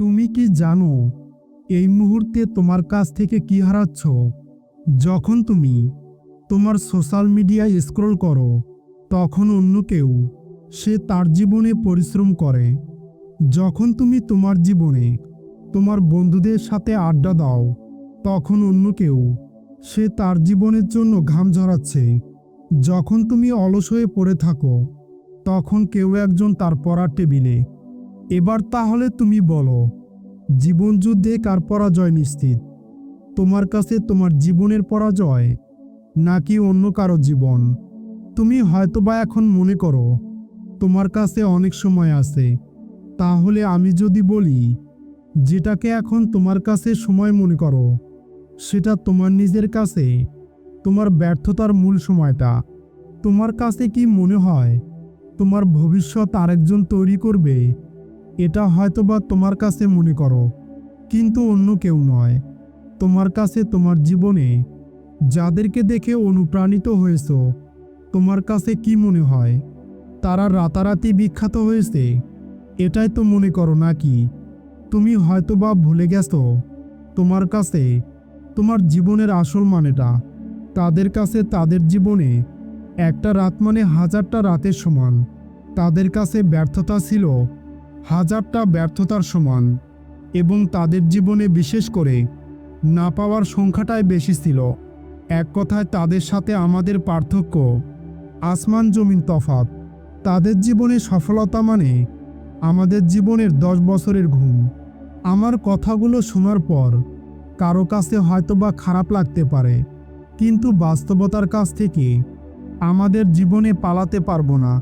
তুমি কি জানো এই মুহূর্তে তোমার কাছ থেকে কি হারাচ্ছ? যখন তুমি তোমার সোশ্যাল মিডিয়ায় স্ক্রল করো, তখন অন্য কেউ সে তার জীবনে পরিশ্রম করে। যখন তুমি তোমার জীবনে তোমার বন্ধুদের সাথে আড্ডা দাও, তখন অন্য কেউ সে তার জীবনের জন্য ঘাম ঝরাচ্ছে। যখন তুমি অলস হয়ে পড়ে থাকো, তখন কেউ একজন তার পড়ার টেবিলে এবার তাহলে তুমি বলো, জীবন যুদ্ধে কার পরাজয় নিশ্চিত? তোমার কাছে তোমার জীবনের পরাজয়, নাকি অন্য কারও জীবন? তুমি হয়তোবা এখন মনে করো, তোমার কাছে অনেক সময় আছে। তাহলে আমি যদি বলি, যেটাকে এখন তোমার কাছে সময় মনে করো, সেটা তোমার নিজের কাছে, তোমার ব্যর্থতার মূল সময়টা। তোমার কাছে কি মনে হয়, তোমার ভবিষ্যৎ আরেকজন তৈরি করবে? এটা হয়তোবা তোমার কাছে মনে করো, কিন্তু অন্য কেউ নয়। তোমার কাছে তোমার জীবনে যাদেরকে দেখে অনুপ্রাণিত হয়েছ, তোমার কাছে কি মনে হয়? তারা রাতারাতি বিখ্যাত হয়েছে? এটাই তো মনে করো নাকি? তুমি হয়তোবা ভুলে গেছো, তোমার কাছে তোমার জীবনের আসল মানেটা। তাদের কাছে তাদের জীবনে একটা রাত মানে হাজারটা রাতের সমান। তাদের কাছে ব্যর্থতা ছিল হাজারটা ব্যর্থতার সমান এবং তাদের জীবনে বিশেষ করে না পাওয়ার সংখ্যাটাই বেশি ছিল। এক কথায় তাদের সাথে আমাদের পার্থক্য, আসমান জমিন তফাত তাদের জীবনে সফলতা মানে আমাদের জীবনের দশ বছরের ঘুম। আমার কথাগুলো শোনার পর কারও কাছে হয়তোবা খারাপ লাগতে পারে, কিন্তু বাস্তবতার কাছ থেকে আমাদের জীবনে পালাতে পারব না।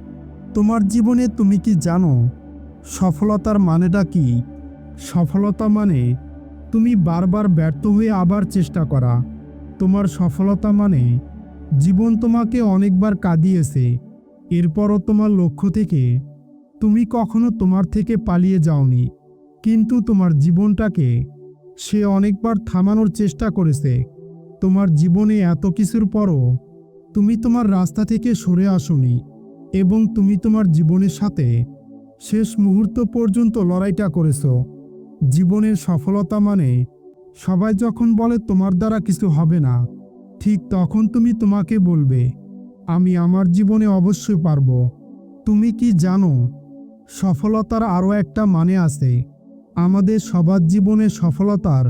তোমার জীবনে তুমি কি জানো? সফলতার মানেটা কি? সফলতা মানে তুমি বারবার ব্যর্থ হয়ে আবার চেষ্টা করা। তোমার সফলতা মানে জীবন তোমাকে অনেকবার কাঁদিয়েছে। এরপরও তোমার লক্ষ্য থেকে তুমি কখনো তোমার থেকে পালিয়ে যাওনি। কিন্তু তোমার জীবনটাকে সে অনেকবার থামানোর চেষ্টা করেছে। তোমার জীবনে এত কিছুর পরও তুমি তোমার রাস্তা থেকে সরে আসোনি এবং তুমি তোমার জীবনের সাথে শেষ মুহূর্ত পর্যন্ত লড়াইটা করেছ। জীবনের সফলতা মানে সবাই যখন বলে তোমার দ্বারা কিছু হবে না, ঠিক তখন তুমি তোমাকে বলবে, আমি আমার জীবনে অবশ্যই পারব। তুমি কি জানো, সফলতার আরও একটা মানে আছে। আমাদের সবার জীবনে সফলতার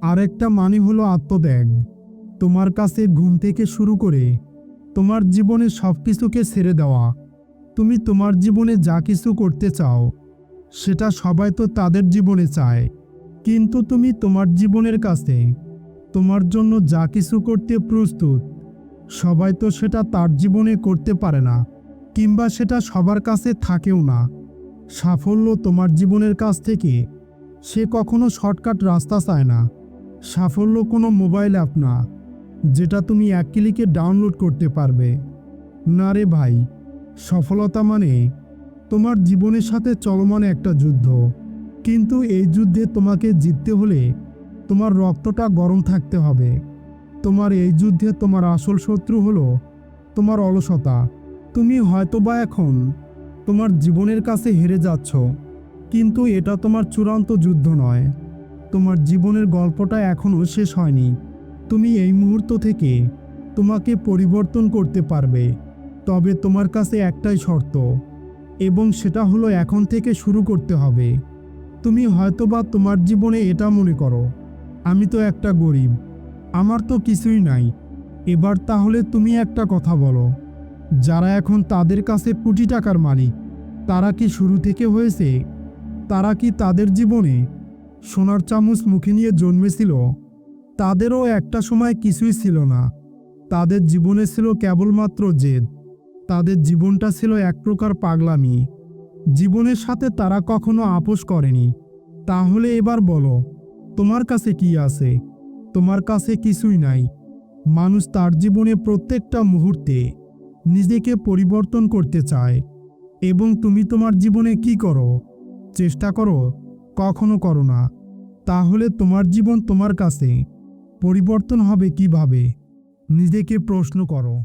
আরেকটা মানে হলো আত্মত্যাগ। তোমার কাছে ঘুম থেকে শুরু করে তোমার জীবনে সব কিছুকে ছেড়ে দেওয়া। তুমি তোমার জীবনে যা কিছু করতে চাও, সেটা সবাই তো তাদের জীবনে চায়। কিন্তু তুমি তোমার জীবনের কাছে, তোমার জন্য যা কিছু করতে প্রস্তুত, সবাই তো সেটা তার জীবনে করতে পারে না, কিংবা সেটা সবার কাছে থাকেও না। সাফল্য তোমার জীবনের কাছ থেকে, সে কখনো শর্টকাট রাস্তা চায় না। সাফল্য কোনো মোবাইল অ্যাপ না, যেটা তুমি এক ক্লিকে ডাউনলোড করতে পারবে। না রে ভাই সফলতা মানে তোমার জীবনের সাথে চলমান একটা যুদ্ধ। কিন্তু এই যুদ্ধে তোমাকে জিততে হলে তোমার রক্তটা গরম থাকতে হবে। তোমার এই যুদ্ধে তোমার আসল শত্রু হলো তোমার অলসতা। তুমি হয়তোবা এখন তোমার জীবনের কাছে হেরে যাচ্ছ, কিন্তু এটা তোমার চূড়ান্ত যুদ্ধ নয়। তোমার জীবনের গল্পটা এখনও শেষ হয়নি। তুমি এই মুহূর্ত থেকে তোমাকে পরিবর্তন করতে পারবে। তবে তোমার কাছে একটাই শর্ত, এবং সেটা হলো এখন থেকে শুরু করতে হবে। তুমি হয়তোবা তোমার জীবনে এটা মনে করো, আমি তো একটা গরিব, আমার তো কিছুই নাই। এবার তাহলে তুমি একটা কথা বলো, যারা এখন তাদের কাছে কোটি টাকার মালিক, তারা কি শুরু থেকে হয়েছে? তারা কি তাদের জীবনে সোনার চামচ মুখে নিয়ে জন্মেছিল? তাদেরও একটা সময় কিছুই ছিল না, তাদের জীবনে ছিল কেবলমাত্র জেদ। তাদের জীবনটা ছিল এক প্রকার পাগলামি। জীবনের সাথে তারা কখনো আপোষ করেনি। তাহলে এবার বলো, তোমার কাছে কি আছে? তোমার কাছে কিছুই নাই। মানুষ তার জীবনে প্রত্যেকটা মুহূর্তে নিজেকে পরিবর্তন করতে চায়। এবং তুমি তোমার জীবনে কি করো? চেষ্টা করো, কখনো করো না। তাহলে তোমার জীবন তোমার কাছে। পরিবর্তন হবে কীভাবে? নিজেকে প্রশ্ন করো।